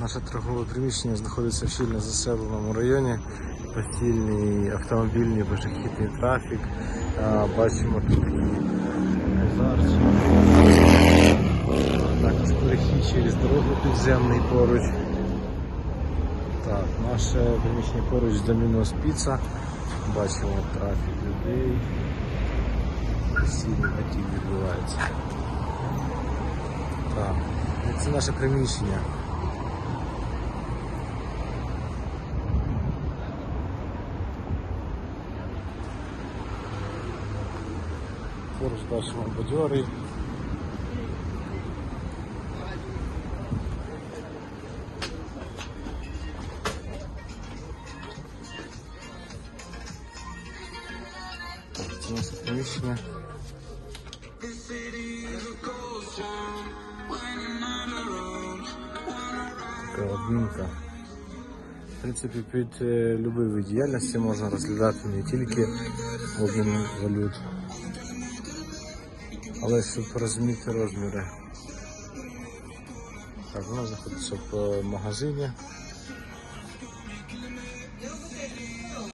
Наше торгове приміщення знаходиться в щільно заселеному районі. Постільний автомобільний пішохідний трафік. Бачимо тут такі. Також перехід через дорогу підземний поруч. Так, наше приміщення поруч з Домінос Піца. Бачимо трафік людей. Постійний потік відбувається. Так, це наше приміщення. Поруч бачимо бадьорий. Це. Така. В принципі, під е, вид діяльності можна розглядати не тільки обмін валют, але щоб розуміти розміри. Так, вона знаходиться в магазині.